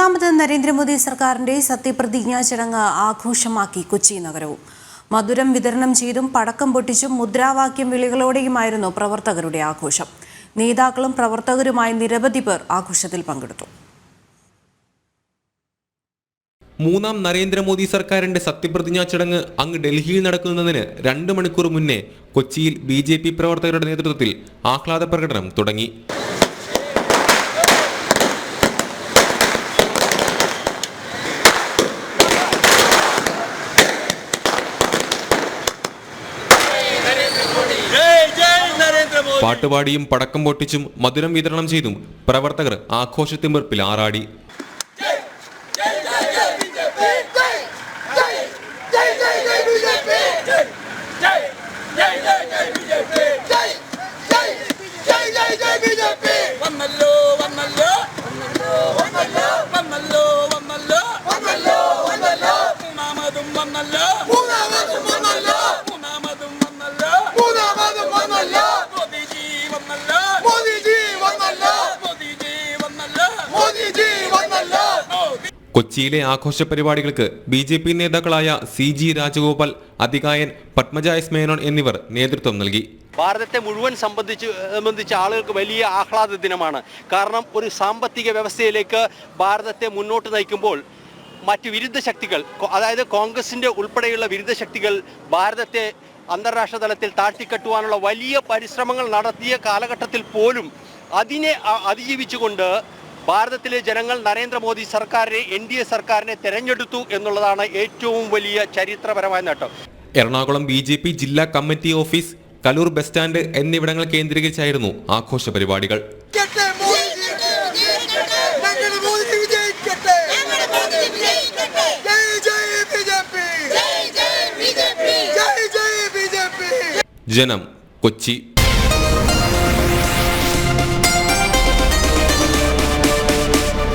മൂന്നാമത് നരേന്ദ്രമോദി സർക്കാരിന്റെ സത്യപ്രതിജ്ഞാ ചടങ്ങ് ആഘോഷമാക്കി കൊച്ചി നഗരവും. മധുരം വിതരണം ചെയ്തും പടക്കം പൊട്ടിച്ചും മുദ്രാവാക്യം വിളികളോടെയുമായിരുന്നു പ്രവർത്തകരുടെ ആഘോഷം. നേതാക്കളും പ്രവർത്തകരുമായി നിരവധി പേർ ആഘോഷത്തിൽ പങ്കെടുത്തു. മൂന്നാം നരേന്ദ്രമോദി സർക്കാരിന്റെ സത്യപ്രതിജ്ഞാ ചടങ്ങ് അങ്ങ് ഡൽഹിയിൽ നടക്കുന്നതിന് രണ്ട് മണിക്കൂർ മുന്നേ കൊച്ചിയിൽ ബി പ്രവർത്തകരുടെ നേതൃത്വത്തിൽ ആഹ്ലാദ പ്രകടനം തുടങ്ങി. പാട്ടുപാടിയും പടക്കം പൊട്ടിച്ചും മധുരം വിതരണം ചെയ്തും പ്രവർത്തകർ ആഘോഷത്തിമിർപ്പിൽ ആറാടി. വന്നല്ലോ വന്നല്ലോ വന്നല്ലോ. വന്നല്ലോ വന്നല്ലോ. മൂന്നാമതും വന്നല്ലോ. കൊച്ചിയിലെ ആഘോഷ പരിപാടികൾക്ക് ബി ജെ പി നേതാക്കളായ സി ജി രാജഗോപാൽ അധികായൻ പത്മജ എസ് മേനോൻ എന്നിവർ നേതൃത്വം നൽകി. ഭാരതത്തെ മുഴുവൻ സംബന്ധിച്ച് സംബന്ധിച്ച ആളുകൾക്ക് വലിയ ആഹ്ലാദ ദിനമാണ്. കാരണം ഒരു സാമ്പത്തിക വ്യവസ്ഥയിലേക്ക് ഭാരതത്തെ മുന്നോട്ട് നയിക്കുമ്പോൾ മറ്റ് വിരുദ്ധ ശക്തികൾ അതായത് കോൺഗ്രസിന്റെ ഉൾപ്പെടെയുള്ള വിരുദ്ധ ശക്തികൾ ഭാരതത്തെ അന്താരാഷ്ട്ര തലത്തിൽ താഴ്ത്തിക്കെട്ടുവാനുള്ള വലിയ പരിശ്രമങ്ങൾ നടത്തിയ കാലഘട്ടത്തിൽ പോലും അതിനെ അതിജീവിച്ചുകൊണ്ട് ഭാരതത്തിലെ ജനങ്ങൾ നരേന്ദ്രമോദി സർക്കാരിനെ എൻ ഡി എ സർക്കാരിനെ തെരഞ്ഞെടുത്തു എന്നുള്ളതാണ് ഏറ്റവും വലിയ ചരിത്രപരമായ നേട്ടം. എറണാകുളം ബി ജെ പി ജില്ലാ committee office Kaloor bus stand എന്നിവിടങ്ങൾ കേന്ദ്രീകരിച്ചായിരുന്നു ആഘോഷ പരിപാടികൾ. വിജയിക്കട്ടെ മോദി ഞങ്ങളുടെ മോദി വിജയിക്കട്ടെ ജയ് ജയ് ബി ജെ പി ജയ് ജയ് ബി ജനം കൊച്ചി.